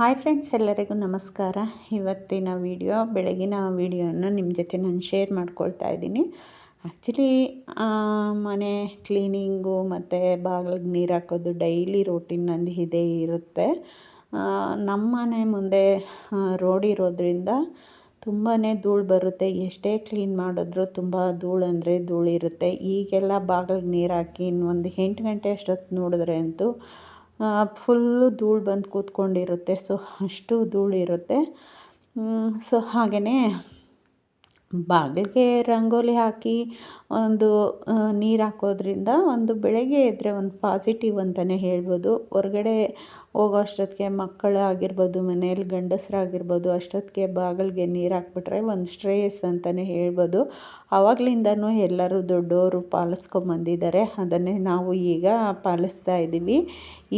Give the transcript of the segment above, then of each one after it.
Hi friends, ಎಲ್ಲರಿಗೂ ನಮಸ್ಕಾರ. ಇವತ್ತಿನ ವಿಡಿಯೋ, ಬೆಳಗಿನ ವಿಡಿಯೋನ ನಿಮ್ಮ ಜೊತೆ ನಾನು ಶೇರ್ ಮಾಡ್ಕೊಳ್ತಾ ಇದ್ದೀನಿ. ಆ್ಯಕ್ಚುಲಿ ಮನೆ ಕ್ಲೀನಿಂಗು ಮತ್ತು ಬಾಗಿಲಿಗೆ ನೀರು ಹಾಕೋದು ಡೈಲಿ ರೂಟೀನ್ ನಂದು ಇದೇ ಇರುತ್ತೆ. ನಮ್ಮ ಮನೆ ಮುಂದೆ ರೋಡ್ ಇರೋದ್ರಿಂದ ತುಂಬಾ ಧೂಳು ಬರುತ್ತೆ. ಎಷ್ಟೇ ಕ್ಲೀನ್ ಮಾಡಿದ್ರೂ ತುಂಬ ಧೂಳು ಅಂದರೆ ಧೂಳಿರುತ್ತೆ ಈಗೆಲ್ಲ ಬಾಗಿಲಿಗೆ ನೀರು ಹಾಕಿ ಇನ್ನೊಂದು ಎಂಟು ಗಂಟೆ ಅಷ್ಟೊತ್ತು ನೋಡಿದ್ರೆ ಅಂತೂ ಫುಲ್ಲು ಧೂಳು ಬಂದು ಕೂತ್ಕೊಂಡಿರುತ್ತೆ. ಸೊ, ಅಷ್ಟು ಧೂಳು ಇರುತ್ತೆ. ಸೊ ಹಾಗೆಯೇ ಬಾಗಿಲಿಗೆ ರಂಗೋಲಿ ಹಾಕಿ ಒಂದು ನೀರು ಹಾಕೋದ್ರಿಂದ ಒಂದು ಬೆಳಗ್ಗೆ ಎದ್ದರೆ ಒಂದು ಪಾಸಿಟಿವ್ ಅಂತಲೇ ಹೇಳ್ಬೋದು. ಹೊರ್ಗಡೆ ಹೋಗೋ ಅಷ್ಟೊತ್ತಿಗೆ ಮಕ್ಕಳು ಆಗಿರ್ಬೋದು ಮನೇಲಿ ಗಂಡಸರಾಗಿರ್ಬೋದು, ಅಷ್ಟೊತ್ತಿಗೆ ಬಾಗಿಲಿಗೆ ನೀರು ಹಾಕ್ಬಿಟ್ರೆ ಒಂದು ಶ್ರೇಯಸ್ ಅಂತಲೇ ಹೇಳ್ಬೋದು. ಆವಾಗಲಿಂದನೂ ಎಲ್ಲರೂ ದೊಡ್ಡವರು ಪಾಲಿಸ್ಕೊಂಬಂದಿದ್ದಾರೆ. ಅದನ್ನೇ ನಾವು ಈಗ ಪಾಲಿಸ್ತಾ ಇದ್ದೀವಿ.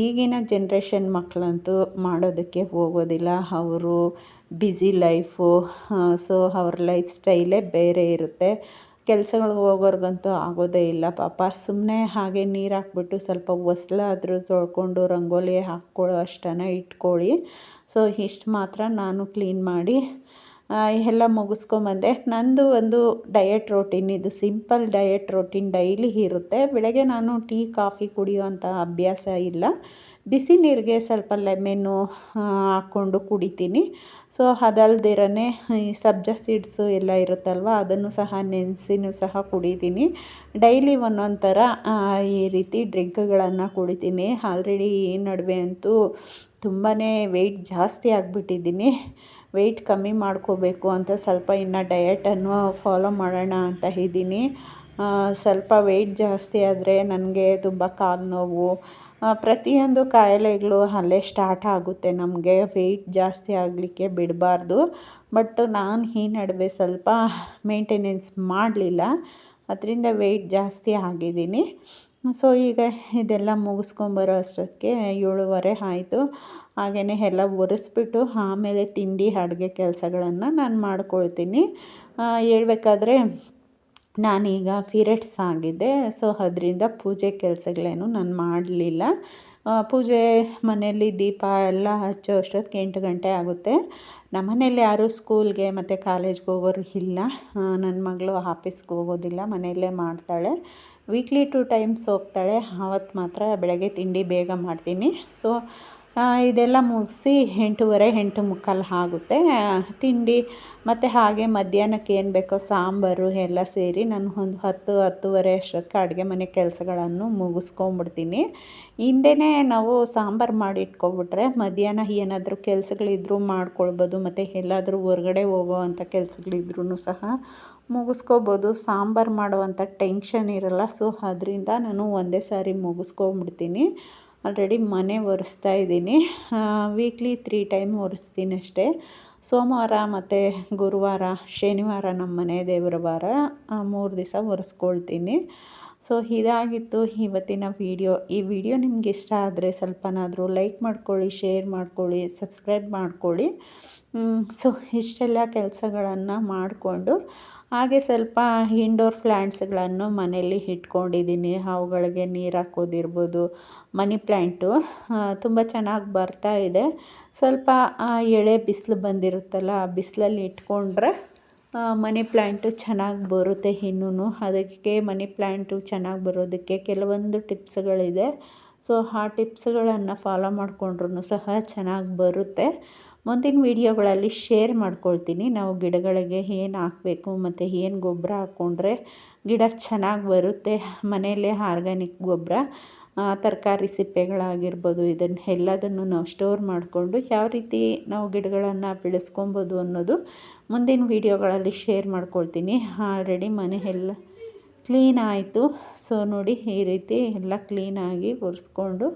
ಈಗಿನ ಜನ್ರೇಷನ್ ಮಕ್ಕಳಂತೂ ಮಾಡೋದಕ್ಕೆ ಹೋಗೋದಿಲ್ಲ. ಅವರು ಬ್ಯುಸಿ ಲೈಫು ಸೊ ಅವ್ರ ಲೈಫ್ ಸ್ಟೈಲೇ ಬೇರೆ ಇರುತ್ತೆ. ಕೆಲ್ಸಗಳ್ಗೆ ಹೋಗೋರ್ಗಂತೂ ಆಗೋದೇ ಇಲ್ಲ ಪಾಪ. ಸುಮ್ಮನೆ ಹಾಗೆ ನೀರು ಹಾಕ್ಬಿಟ್ಟು ಸ್ವಲ್ಪ ಹೊಸ್ಲಾದ್ರೂ ತೊಳ್ಕೊಂಡು ರಂಗೋಲಿ ಹಾಕ್ಕೊಳ್ಳೋ ಅಷ್ಟನ್ನು ಇಟ್ಕೊಳ್ಳಿ. ಸೊ, ಇಷ್ಟು ಮಾತ್ರ ನಾನು ಕ್ಲೀನ್ ಮಾಡಿ ಎಲ್ಲ ಮುಗಿಸ್ಕೊಂಬಂದೆ. ನಂದು ಒಂದು ಡಯಟ್ ರೋಟೀನ್ ಇದು. ಸಿಂಪಲ್ ಡಯಟ್ ರೋಟೀನ್ ಡೈಲಿ ಇರುತ್ತೆ. ಬೆಳಗ್ಗೆ ನಾನು ಟೀ, ಕಾಫಿ ಕುಡಿಯುವಂಥ ಅಭ್ಯಾಸ ಇಲ್ಲ. ಬಿಸಿ ನೀರಿಗೆ ಸ್ವಲ್ಪ ಲೆಮೆನ್ನು ಹಾಕ್ಕೊಂಡು ಕುಡಿತೀನಿ. ಸೊ, ಅದಲ್ದಿರನೇ ಈ ಸಬ್ಜ ಸೀಡ್ಸು ಎಲ್ಲ ಇರುತ್ತಲ್ವ, ಅದನ್ನು ಸಹ ನೆನೆಸಿನೂ ಸಹ ಕುಡಿತೀನಿ. ಡೈಲಿ ಒಂದೊಂದು ಥರ ಈ ರೀತಿ ಡ್ರಿಂಕ್ಗಳನ್ನು ಕುಡಿತೀನಿ. ಆಲ್ರೆಡಿ ಈ ನಡುವೆ ಅಂತೂ ತುಂಬಾ ವೆಯ್ಟ್ ಜಾಸ್ತಿ ಆಗಿಬಿಟ್ಟಿದ್ದೀನಿ. ವೆಯ್ಟ್ ಕಮ್ಮಿ ಮಾಡ್ಕೋಬೇಕು ಅಂತ ಸ್ವಲ್ಪ ಇನ್ನು ಡಯಟನ್ನು ಫಾಲೋ ಮಾಡೋಣ ಅಂತ ಇದ್ದೀನಿ. ಸ್ವಲ್ಪ ವೆಯ್ಟ್ ಜಾಸ್ತಿ ಆದರೆ ನನಗೆ ತುಂಬ ಕಾಲು ನೋವು ಪ್ರತಿಯೊಂದು ಕಾಯಿಲೆಗಳು ಅಲ್ಲೇ ಸ್ಟಾರ್ಟ್ ಆಗುತ್ತೆ. ನಮಗೆ ವೆಯ್ಟ್ ಜಾಸ್ತಿ ಆಗಲಿಕ್ಕೆ ಬಿಡಬಾರ್ದು. ಬಟ್ ನಾನು ಈ ನಡುವೆ ಸ್ವಲ್ಪ ಮೇಂಟೆನೆನ್ಸ್ ಮಾಡಲಿಲ್ಲ. ಅದರಿಂದ ವೆಯ್ಟ್ ಜಾಸ್ತಿ ಆಗಿದ್ದೀನಿ. ಸೊ ಈಗ ಇದೆಲ್ಲ ಮುಗಿಸ್ಕೊಂಬರೋ ಅಷ್ಟೊತ್ತಿಗೆ ಏಳುವರೆ ಆಯಿತು. ಹಾಗೆಯೇ ಎಲ್ಲ ಒರೆಸ್ಬಿಟ್ಟು ಆಮೇಲೆ ತಿಂಡಿ, ಅಡುಗೆ ಕೆಲಸಗಳನ್ನು ನಾನು ಮಾಡ್ಕೊಳ್ತೀನಿ. ಹೇಳ್ಬೇಕಾದ್ರೆ ನಾನೀಗ ಪೀರಿಯಡ್ಸ್ ಆಗಿದ್ದೆ, ಸೊ ಅದರಿಂದ ಪೂಜೆ ಕೆಲಸಗಳೇನು ನಾನು ಮಾಡಲಿಲ್ಲ. ಪೂಜೆ ಮನೆಯಲ್ಲಿ ದೀಪ ಎಲ್ಲ ಹಚ್ಚೋ ಅಷ್ಟೊತ್ತಿಗೆ ಎಂಟು ಗಂಟೆ ಆಗುತ್ತೆ. ನಮ್ಮ ಮನೆಯಲ್ಲಿ ಯಾರೂ ಸ್ಕೂಲ್ಗೆ ಮತ್ತು ಕಾಲೇಜ್ಗೆ ಹೋಗೋರು ಇಲ್ಲ. ನನ್ನ ಮಗಳು ಆಫೀಸ್ಗೆ ಹೋಗೋದಿಲ್ಲ, ಮನೆಯಲ್ಲೇ ಮಾಡ್ತಾಳೆ. ವೀಕ್ಲಿ ಟು ಟೈಮ್ಸ್ ಹೋಗ್ತಾಳೆ. ಆವತ್ತು ಮಾತ್ರ ಬೆಳಗ್ಗೆ ತಿಂಡಿ ಬೇಗ ಮಾಡ್ತೀನಿ. ಸೊ ಇದೆಲ್ಲ ಮುಗಿಸಿ ಎಂಟೂವರೆ ಎಂಟು ಮುಕ್ಕಾಲು ಆಗುತ್ತೆ ತಿಂಡಿ ಮತ್ತು ಹಾಗೆ ಮಧ್ಯಾಹ್ನಕ್ಕೆ ಏನು ಬೇಕೋ ಸಾಂಬಾರು ಎಲ್ಲ ಸೇರಿ ನಾನು ಒಂದು ಹತ್ತು, ಹತ್ತುವರೆ ಅಷ್ಟೊತ್ತಿಗೆ ಅಡುಗೆ ಮನೆ ಕೆಲಸಗಳನ್ನು ಮುಗಿಸ್ಕೊಂಬಿಡ್ತೀನಿ. ಹಿಂದೆಯೇ ನಾವು ಸಾಂಬಾರು ಮಾಡಿ ಇಟ್ಕೊಬಿಟ್ರೆ ಮಧ್ಯಾಹ್ನ ಏನಾದರೂ ಕೆಲಸಗಳಿದ್ರೂ ಮಾಡ್ಕೊಳ್ಬೋದು, ಮತ್ತು ಎಲ್ಲಾದರೂ ಹೊರಗಡೆ ಹೋಗೋ ಅಂಥ ಕೆಲ್ಸಗಳಿದ್ರೂ ಸಹ ಮುಗಿಸ್ಕೋಬೋದು. ಸಾಂಬಾರು ಮಾಡುವಂಥ ಟೆನ್ಷನ್ ಇರಲ್ಲ, ಸೊ ಅದರಿಂದ ನಾನು ಒಂದೇ ಸಾರಿ ಮುಗಿಸ್ಕೊಂಬಿಡ್ತೀನಿ. ಆಲ್ರೆಡಿ ಮನೆ ಒರೆಸ್ತಾ ಇದ್ದೀನಿ. ವೀಕ್ಲಿ ತ್ರೀ ಟೈಮ್ ಒರೆಸ್ತೀನಿ ಅಷ್ಟೇ. ಸೋಮವಾರ ಮತ್ತು ಗುರುವಾರ, ಶನಿವಾರ ನಮ್ಮ ಮನೆ ದೇವರ ವಾರ. ಮೂರು ದಿವಸ ಒರೆಸ್ಕೊಳ್ತೀನಿ. ಸೊ ಇದಾಗಿತ್ತು ಇವತ್ತಿನ ವಿಡಿಯೋ. ಈ ವಿಡಿಯೋ ನಿಮ್ಗೆ ಇಷ್ಟ ಆದರೆ ಸ್ವಲ್ಪನಾದರೂ ಲೈಕ್ ಮಾಡ್ಕೊಳ್ಳಿ, ಶೇರ್ ಮಾಡ್ಕೊಳ್ಳಿ, ಸಬ್ಸ್ಕ್ರೈಬ್ ಮಾಡ್ಕೊಳ್ಳಿ. ಸೊ ಇಷ್ಟೆಲ್ಲ ಕೆಲಸಗಳನ್ನು ಮಾಡಿಕೊಂಡು ಹಾಗೆ ಸ್ವಲ್ಪ ಇಂಡೋರ್ ಪ್ಲ್ಯಾಂಟ್ಸ್ಗಳನ್ನು ಮನೆಯಲ್ಲಿ ಇಟ್ಕೊಂಡಿದ್ದೀನಿ. ಅವುಗಳಿಗೆ ನೀರು ಹಾಕೋದಿರ್ಬೋದು, ಮನಿ ಪ್ಲ್ಯಾಂಟು ತುಂಬ ಚೆನ್ನಾಗಿ ಬರ್ತಾ ಇದೆ. ಸ್ವಲ್ಪ ಎಳೆ ಬಿಸಿಲು ಬಂದಿರುತ್ತಲ್ಲ, ಆ ಬಿಸಿಲಲ್ಲಿ ಇಟ್ಕೊಂಡ್ರೆ ಮನಿ ಪ್ಲ್ಯಾಂಟು ಚೆನ್ನಾಗಿ ಬರುತ್ತೆ ಇನ್ನೂ ಅದಕ್ಕೆ ಮನಿ ಪ್ಲ್ಯಾಂಟು ಚೆನ್ನಾಗಿ ಬರೋದಕ್ಕೆ ಕೆಲವೊಂದು ಟಿಪ್ಸ್ಗಳಿದೆ. ಸೊ, ಆ ಟಿಪ್ಸ್ಗಳನ್ನು ಫಾಲೋ ಮಾಡಿಕೊಂಡ್ರೂ ಸಹ ಚೆನ್ನಾಗಿ ಬರುತ್ತೆ. ಮುಂದಿನ ವೀಡಿಯೋಗಳಲ್ಲಿ ಶೇರ್ ಮಾಡ್ಕೊಳ್ತೀನಿ. ನಾವು ಗಿಡಗಳಿಗೆ ಏನು ಹಾಕಬೇಕು ಮತ್ತು ಏನು ಗೊಬ್ಬರ ಹಾಕ್ಕೊಂಡ್ರೆ ಗಿಡ ಚೆನ್ನಾಗಿ ಬರುತ್ತೆ ಮನೆಯಲ್ಲೇ ಆರ್ಗ್ಯಾನಿಕ್ ಗೊಬ್ಬರ ತರಕಾರಿ ಸಿಪ್ಪೆಗಳಾಗಿರ್ಬೋದು ಇದನ್ನು ಎಲ್ಲದನ್ನು ನಾವು ಸ್ಟೋರ್ ಮಾಡಿಕೊಂಡು ಯಾವ ರೀತಿ ನಾವು ಗಿಡಗಳನ್ನು ಬೆಳೆಸ್ಕೊಬೋದು ಅನ್ನೋದು ಮುಂದಿನ ವೀಡಿಯೋಗಳಲ್ಲಿ ಶೇರ್ ಮಾಡ್ಕೊಳ್ತೀನಿ. ಆಲ್ರೆಡಿ ಮನೆ ಎಲ್ಲ ಕ್ಲೀನ್ ಆಯಿತು. ಸೊ ನೋಡಿ ಈ ರೀತಿ ಎಲ್ಲ ಕ್ಲೀನಾಗಿ ಒರೆಸ್ಕೊಂಡು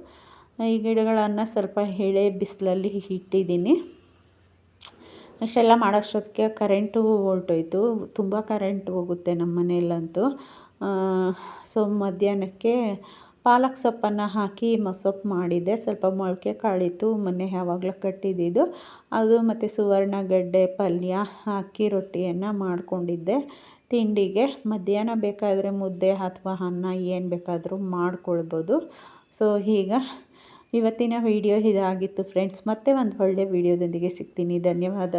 ಈ ಗಿಡಗಳನ್ನು ಸ್ವಲ್ಪ ಎಳೆ ಬಿಸಿಲಲ್ಲಿ ಇಟ್ಟಿದ್ದೀನಿ. ಅಷ್ಟೆಲ್ಲ ಮಾಡೋಷ್ಟೊತ್ತಿಗೆ ಕರೆಂಟು ಹೊಲ್ಟೋಯ್ತು ತುಂಬ ಕರೆಂಟ್ ಹೋಗುತ್ತೆ ನಮ್ಮ ಮನೆಯಲ್ಲಂತೂ ಸೊ ಮಧ್ಯಾಹ್ನಕ್ಕೆ ಪಾಲಕ್ ಸೊಪ್ಪನ್ನು ಹಾಕಿ ಮೊಸೊಪ್ಪು ಮಾಡಿದ್ದೆ. ಸ್ವಲ್ಪ ಮೊಳಕೆ ಕಾಳಿತ್ತು, ಮೊನ್ನೆ ಯಾವಾಗಲೂ ಕಟ್ಟಿದ್ದಿದ್ದು. ಅದು ಮತ್ತು ಸುವರ್ಣಗಡ್ಡೆ ಪಲ್ಯ ಅಕ್ಕಿ ರೊಟ್ಟಿಯನ್ನು ಮಾಡಿಕೊಂಡಿದ್ದೆ. ತಿಂಡಿಗೆ ಮಧ್ಯಾಹ್ನ ಬೇಕಾದರೆ ಮುದ್ದೆ ಅಥವಾ ಅನ್ನ ಏನು ಬೇಕಾದರೂ ಮಾಡ್ಕೊಳ್ಬೋದು. ಸೊ, ಈಗ ಇವತ್ತಿನ ವಿಡಿಯೋ ಇದಾಗಿತ್ತು, ಫ್ರೆಂಡ್ಸ್. ಮತ್ತೆ ಒಂದು ಒಳ್ಳೆ ವಿಡಿಯೋದೊಂದಿಗೆ ಸಿಗ್ತೀನಿ. ಧನ್ಯವಾದ.